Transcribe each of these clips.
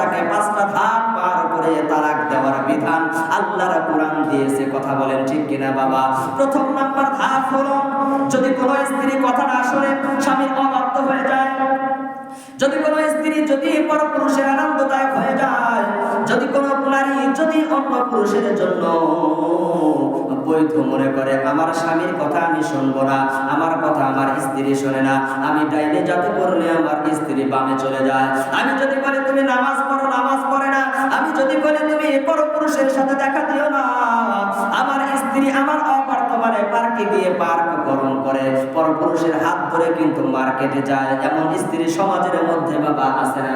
তাকে পাঁচটা ধাপ পার করে তালাক দেওয়ার বিধান আল্লাহর কোরআন দিয়েছে, কথা বলেন ঠিক কিনা বাবা? প্রথম নাম্বার ধাপ হলো, যদি কোনো স্ত্রী কথাটা আসলে স্বামীর অবাধ্য হয়ে যায়, যদি কোনো স্ত্রী যদি পর পুরুষের আনন্দদায়ক হয়ে যায়, যদি কোনো নারী যদি অন্য পুরুষের জন্য। বৈধ মনে করে, আমার স্বামীর কথা আমি শুনব না, আমার কথা আমার স্ত্রী শোনে না, আমি ডাইনে যাতে করলে আমার স্ত্রী বামে চলে যায়। আমি যদি বলি, তুমি নামাজ পড়ো, নামাজ পড়ে না। আমি যদি বলি, তুমি পর পুরুষের সাথে দেখা দিও না। আমার স্ত্রী আমার অবর্তমানে পার্কে গিয়ে পার্ক গরম করে। পরপুরুষের হাত ধরে কিন্তু মার্কেটে যায়। এমন স্ত্রী সমাজের মধ্যে বাবা আছে না?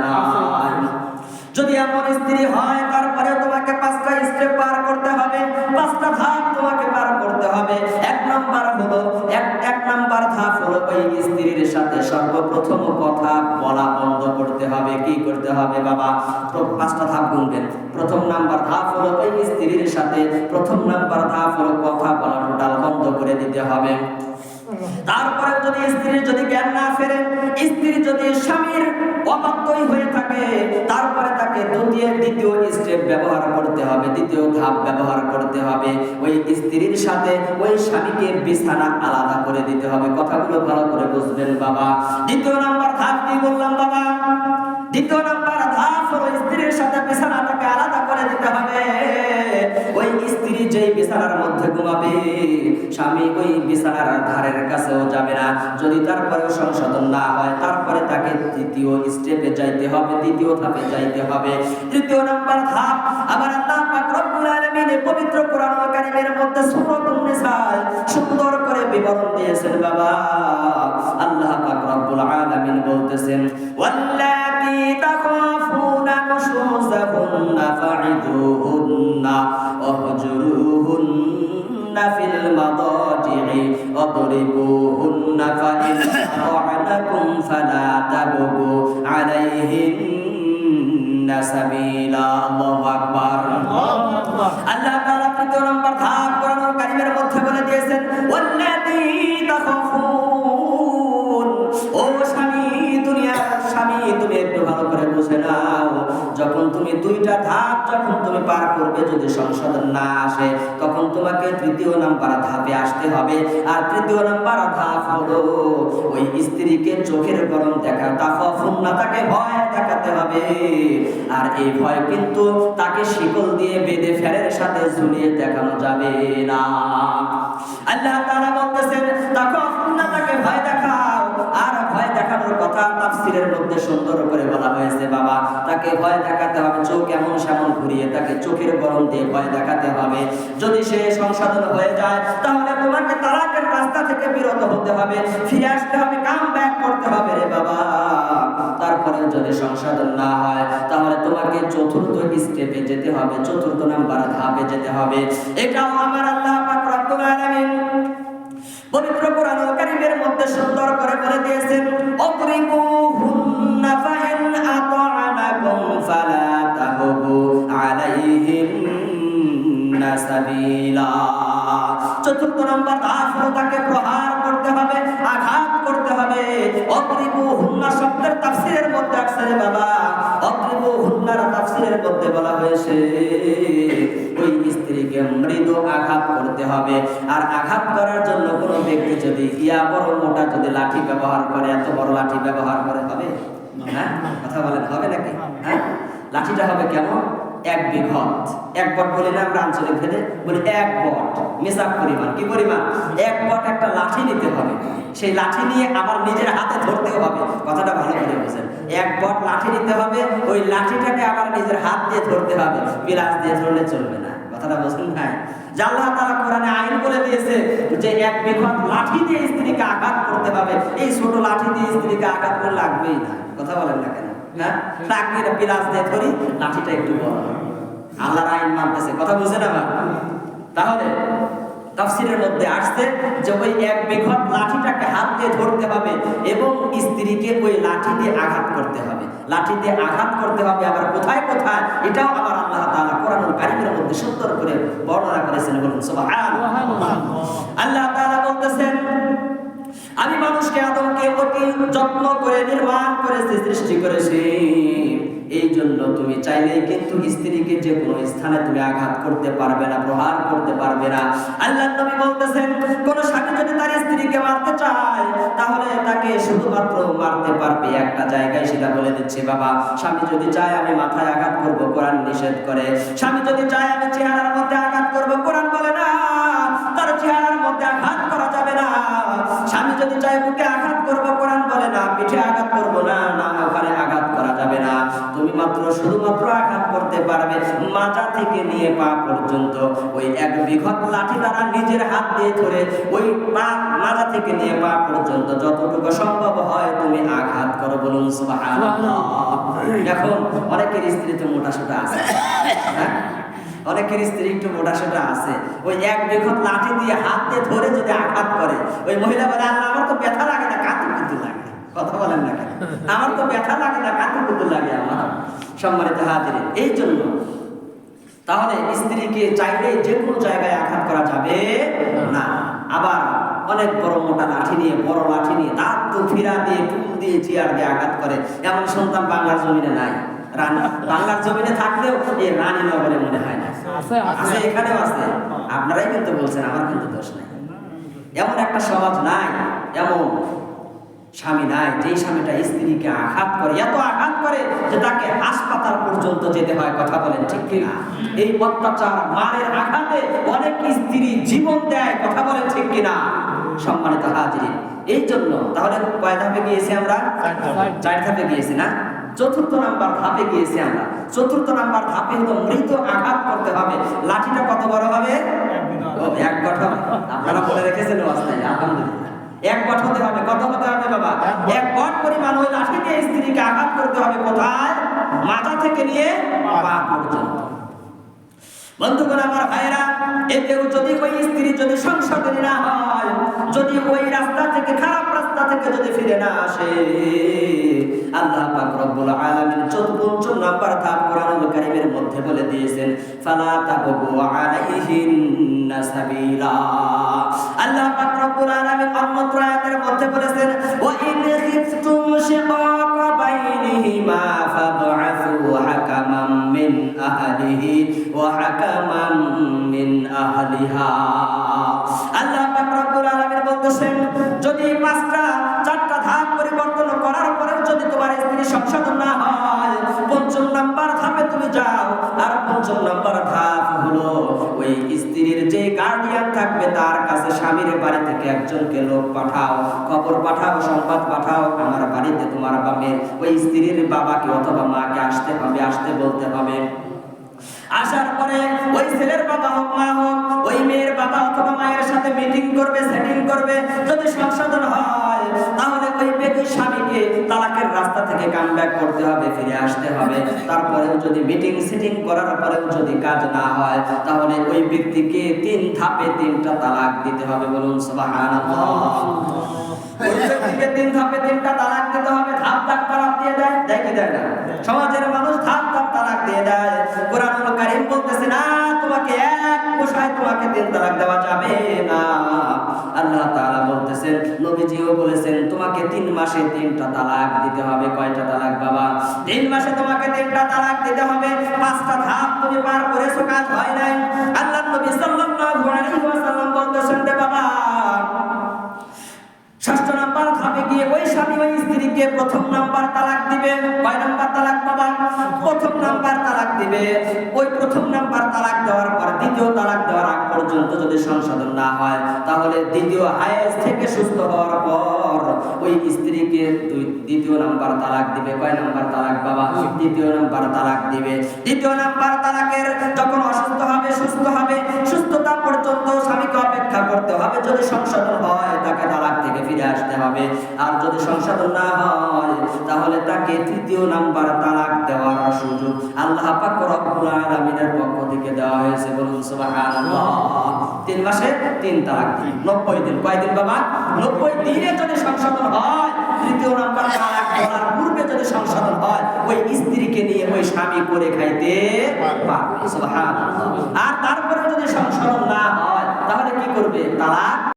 যদি এমন স্ত্রী হয়, তারপরে তোমাকে পাঁচটা স্টেপ পার করতে হবে, পাঁচটা ধাপ তোমাকে পার করতে হবে। এক নাম্বার হলো, এক এক নাম্বার ধাপ হলো ওই স্ত্রীর সাথে সর্বপ্রথম কথা বলা বন্ধ করতে হবে। কি করতে হবে বাবা? তো পাঁচটা ধাপ গুনবেন। প্রথম নাম্বার ধাপ হলো ওই স্ত্রীর সাথে, প্রথম নাম্বার ধাপ হলো কথা বলা টোটাল বন্ধ করে দিতে হবে। তারপরে যদি স্ত্রীর যদি জ্ঞান না ফেরে স্ত্রী যদি স্বামীর তারপরে তাকে দ্বিতীয় দ্বিতীয় স্টেপ ব্যবহার করতে হবে, দ্বিতীয় ধাপ ব্যবহার করতে হবে। ওই স্ত্রীর সাথে ওই স্বামীকে বিছানা আলাদা করে দিতে হবে। কথাগুলো ভালো করে বুঝবেন, বাবা। দ্বিতীয় নাম্বার ধাপ কি বললাম, বাবা? দ্বিতীয় নাম্বার ধাপ হলো স্ত্রীর সাথে বিছানাটাকে যেই বিছানার মধ্যে ঘুমাবে, স্বামী ওই বিছানার ধারের কাছেও যাবে না। যদি তারপরেও সংশোধন না হয়, তারপরে তাকে তৃতীয় স্টেপে যাইতে হবে, দ্বিতীয় ধাপে যাইতে হবে। তৃতীয় নাম্বার ধাপ আবার আল্লাহ পাক রব্বুল আলামিন পবিত্র কোরআন কারীমের মধ্যে সূরাতুন নিসা সুন্দর করে বিবরণ দিয়েছেন, বাবা। আল্লাহ পাক রব্বুল আলামিন বলতেছেন, ওয়াল্লাতি তাখাফুনা নুশুজাহুন্না ফা'iদুহুন্না واهجروهن في المضاجع واضربوهن فإن أطعنكم فلا تبغوا عليهن سبيلا الله أكبر আল্লাহ তাআলা তৃতীয় নম্বর ধাপ কোরআন কারীমের মধ্যে বলে দিয়েছেন ওয়াল্লাতী তাখাফুন ও স্বামী দুনিয়ার স্বামী তুমি তুমি দুইটা ধাপ যখন তুমি পার করবে, যদি সংশোধন না আসে, তখন তোমাকে তৃতীয় নাম্বার ধাপে আসতে হবে। আর তৃতীয় নাম্বার ধাপ হলো ওই স্ত্রীকে চোখের গরম দেখা, তাফাফুন না, তাকে ভয় দেখাতে হবে। আর এই ভয় কিন্তু তাকে শিকল দিয়ে বেঁধে ফেরের সাথে ঝুলিয়ে দেখানো যাবে না। আল্লাহ তাআলা বলতেছেন তাকে ভয় দেখাও। আর ভয় দেখানোর কথা তাফসীরের মধ্যে সুন্দর করে বলা হয়েছে, বাবা। তাকে ভয় দেখাতে হবে, চোখ এমন সেমন ঘুরিয়ে তাকে চোখের গরম দিয়ে ভয় দেখাতে হবে। যদি সে সংশোধন হয়ে যায়, তাহলে তোমাকে তালাকের রাস্তা থেকে বিরত হতে হবে, ফিরে আসতে হবে, কাম ব্যাক করতে হবে রে বাবা। তারপরে যদি সংশোধন না হয়, তাহলে তোমাকে চতুর্থ স্টেপে যেতে হবে, চতুর্থ নাম্বার ধাপে যেতে হবে। এটাও আমার আল্লাহ পাক রব্বুল আলামিন পবিত্র কোরআন কারীমের মধ্যে সুন্দর করে বলে দিয়েছেন ফাইন আতা'নাকুম ফালা সাবিলা। চতুর্থ নম্বর প্রহার করতে হবে, আঘাত করতে হবে। অদ্রিবুহুন্না শব্দের তাফসীরের মধ্যে আসছে বাবা। অদ্রিবুহুন্নার তাফসীরের মধ্যে বলা হয়েছে, ওই স্ত্রীকে মৃদু আঘাত করতে হবে। আর আঘাত করার জন্য কোনো ব্যক্তি যদি ইয়া বড় মোটা যদি লাঠি ব্যবহার করে, এত বড় লাঠি ব্যবহার করে হবে? হ্যাঁ? কথা বলেন, হবে নাকি? হ্যাঁ? লাঠিটা হবে কেমন? এক বিঘত। এক বট বলি না আমরা আঞ্চলিক ভেদে, বলি এক বট। মেসাক পরিমাণ। কি পরিমাণ? এক বট একটা লাঠি নিতে হবে। সেই লাঠি নিয়ে আবার নিজের হাতে ধরতেও হবে। কথাটা ভালো করে বুঝেন। এক বট লাঠি নিতে হবে, ওই লাঠিটাকে আবার নিজের হাত দিয়ে ধরতে হবে। বিলাস দিয়ে ধরলে চলবে না। কথাটা বুঝুন ভাই যে আল্লাহ তাআলা কোরআনে আইন বলে দিয়েছে যে এক বিঘত লাঠি দিয়ে স্ত্রীকে আঘাত করতে হবে এই ছোট লাঠি দিয়ে স্ত্রীকে আঘাত করে লাগবেই না। কথা বলেন না কেন? হ্যাঁ? বিলাস দিয়ে ধরি, লাঠিটা একটু বড় আল্লাহর আইন মানতেছে। কথা বুঝে না তাহলে তাফসিরের মধ্যে আসছে যে ওই এক বিঘত লাঠিটাকে হাত দিয়ে ধরতে হবে এবং স্ত্রীকে ওই লাঠি দিয়ে আঘাত করতে হবে। লাঠি দিয়ে আঘাত করতে হবে আবার কোথায় কোথায়? এটাও আবার আল্লাহ তাআলা কোরআনুল কারীমের মধ্যে সুন্দর করে বর্ণনা করেছেন বলুন, সুবহানাল্লাহ। আল্লাহ তাআলা বলতেছেন, আমি মানুষকে আদমকে অতি যত্ন করে নির্মাণ করেছি, সৃষ্টি করেছি। এই জন্য তুমি চাইলেই কিন্তু স্ত্রীকে যে কোনো স্থানে তুমি আঘাত করতে পারবে না, প্রহার করতে পারবে না। আল্লাহ নবী বলতেছেন, কোন স্বামী যদি তার স্ত্রীকে মারতে চায়, তাহলে তাকে শুধুমাত্র মারতে পারবে একটা জায়গায় সেটা বলে দিচ্ছে, বাবা, স্বামী যদি চায় আমি মাথায় আঘাত করব, কোরআন নিষেধ করে। স্বামী যদি চায় আমি চেহারার মধ্যে আঘাত করব, কোরআন বলে না, তার চেহারার মধ্যে আঘাত করা যাবে না। স্বামী যদি চায় বুকে আঘাত করব, কোরআন বলে না, পিঠে আঘাত করব না না ওখানে আঘাত তুমি মাত্র শুধুমাত্র আঘাত করতে পারবে মাজা থেকে নিয়ে পা পর্যন্ত। ওই এক বিঘত লাঠি দ্বারা নিজের হাত দিয়ে ধরে ওই পা মাজা থেকে নিয়ে পা পর্যন্ত যতটুকু সম্ভব হয় তুমি আঘাত করো বলুন এখন অনেকের স্ত্রী তো মোটা সোটা আছে। হ্যাঁ? অনেকের স্ত্রী একটু মোটা সোটা আছে। ওই এক বিঘত লাঠি দিয়ে হাত দিয়ে ধরে যদি আঘাত করে ওই মহিলা বলে আল্লাহ আমার তো ব্যথা লাগে না কাতু কিন্তু লাগে কথা বলেন না কেন? আমার তো ব্যথা লাগে না কাতু কিন্তু লাগে আমার? সম্মানিত হাজির এই জন্য তাহলে স্ত্রীকে চাইলে যে কোনো জায়গায় আঘাত করা যাবে না। আবার অনেক বড় মোটা লাঠি নিয়ে বড় লাঠি নিয়ে দাঁত তো ফিরা দিয়ে টুল দিয়ে চেয়ার দিয়ে আঘাত করে। এমন সন্তান বাংলার জমিনে নাই। রানী বাংলার জমিনে থাকলেও এই রানী নগরে মনে হয় না। আছে এখানেও আছে। আপনারাই কিন্তু বলছেন আমার কিন্তু দোষ নাই। এমন একটা সমাজ নাই এমন স্বামী নাই যেই স্বামীটা স্ত্রীকে আঘাত করে এত আঘাত করে যে তাকে হাসপাতাল পর্যন্ত যেতে হয় কথা বলেন ঠিক কিনা? এই অত্যাচার মারের আঘাতে অনেক স্ত্রী জীবন দেয় কথা বলেন ঠিক কিনা? সম্মানিত হাজির এই জন্য তাহলে কয় ধাপে গিয়েছি আমরা? চার ধাপে। গিয়েছি না? চতুর্থ নাম্বার ধাপে গিয়েছি আমরা। চতুর্থ নাম্বার ধাপে হলো মৃত আঘাত করতে হবে। লাঠিটা কত বড় হবে? এক গঠন। আপনারা বলে রেখেছেন আলহামদুলিল্লাহ। এক পট হতে হবে কত হতে হবে বাবা? এক পট পরিমাণ ওই লাঠি দিয়ে স্ত্রীকে আঘাত করতে হবে কোথায়? মাথা থেকে নিয়ে পা পর্যন্ত। বন্ধুগণ, আমার ভাইরা এতেও যদি ওই স্ত্রী যদি সংশোধনী না হয়, যদি ওই রাস্তা থেকে, খারাপ রাস্তা থেকে যদি ফিরে না আসে, আল্লাহ পাক রব্বুল আলামিন ধাপ কোরআনুল কারীমের মধ্যে বলে দিয়েছেন, ফালা তাবগু আলাইহিন সাবিলা। আল্লাহ পাক রব্বুল আলামিন অন্যত্র আয়াতের মধ্যে বলেছেন, ওয়া ইন খিফতুম শিকাকা বাইনিহিমা আহলিহি ওয়া হাকামান মিন আহলিহা। আল্লাহ রব্বুল আলামিন বলতেছেন, যদি পাঁচটা, চারটা ধাপ পরিবর্তন করার পরেও যদি তোমার স্ত্রী সংশোধন না হয়, পঞ্চম নাম্বার ধাপে তুমি যাও। আর পঞ্চম নাম্বার ধাপ হলো ওই স্ত্রীর যে গার্ডিয়ান থাকবে তার কাছে স্বামীর বাড়ি থেকে একজনকে লোক পাঠাও, খবর পাঠাও, সংবাদ পাঠাও, আমার বাড়িতে তোমার বামে ওই স্ত্রীর বাবাকে অথবা মাকে আসতে হবে, আসতে বলতে হবে। আসার পরে ওই ছেলের বাবা হোক, মা হোক, ওই মেয়ের বাবা অথবা মায়ের সাথে মিটিং করবে সেটিং করবে। যদি সংশোধন হয়, তাহলে ওই ব্যক্তি স্বামীকে তালাকের রাস্তা থেকে কাম করতে হবে, ফিরে আসতে হবে। তারপরেও যদি মিটিং সিটিং করার পরেও যদি কাজ না হয়, তাহলে ওই ব্যক্তিকে ধাপে তিনটা তালাক দিতে হবে বলুন তিন ধাপে তিনটা তালাক দিতে হবে, ধাপ ধাপ তালাক দিয়ে দেয়। দেয় কি দেয় না? সমাজের মানুষ ধাপ ধাপ তালাক দিয়ে দেয়। কোরআনুল কারীম বলতেছে না তোমাকে এক কোষায় তোমাকে তিন তালাক দেওয়া যাবে না। আল্লাহ তাআলা বলতেছেন, নবীজিও বলেছেন, তোমাকে তিন মাসে তিনটা তালাক দিতে হবে। কয়টা তালাক, বাবা? তিন মাসে তোমাকে তিনটা তালাক দিতে হবে। পাঁচটা ধাপ তুমি পার করেছ, কাজ হয় নাই। আল্লাহ নবী ওয়াসাল্লাম বলতেছেন বাবা ষষ্ঠ নাম্বার ধাপে গিয়ে ওই স্বামী ওই স্ত্রীকে প্রথম নাম্বার তালাক দিবে। কয় নাম্বার তালাক বাবা? প্রথম নাম্বার তালাক দিবে। ওই প্রথম নাম্বার তালাক দেওয়ার পর দ্বিতীয় তালাক দেওয়ার আগ পর্যন্ত যদি সংশোধন না হয়, তাহলে দ্বিতীয় হায়েস থেকে সুস্থ হওয়ার পর ওই স্ত্রীকে দুই, দ্বিতীয় নাম্বার তালাক দিবে। কয় নাম্বার তালাক বাবা? দ্বিতীয় নাম্বার তালাক দিবে। দ্বিতীয় নাম্বার তালাকের যখন অসুস্থ হবে, সুস্থ হবে, সুস্থতা পর্যন্ত স্বামীকে অপেক্ষা করতে হবে। যদি সংশোধন হয়, তাকে তালাক থেকে ফিরে আসতে হবে। আর যদি সংশোধন না হয়, তাহলে তাকে তৃতীয় নাম্বার তালাক দেওয়ার সুযোগ আল্লাহ পাক রব্বুল আলামিনের পক্ষ থেকে দেওয়া হয়েছে। বলুন সুবহানাল্লাহ। তিন মাসে তিন তালাক নব্বই দিন। কয়দিন বাবা? নব্বই দিনে যদি সংশোধন হয়, তৃতীয় নাম্বার তালাক বলার পূর্বে যদি সংশোধন হয়, ওই স্ত্রীকে নিয়ে ওই স্বামী করে খাইতে পারবে। আর তারপরে যদি সংশোধন না হয়, তাহলে কি করবে? তালাক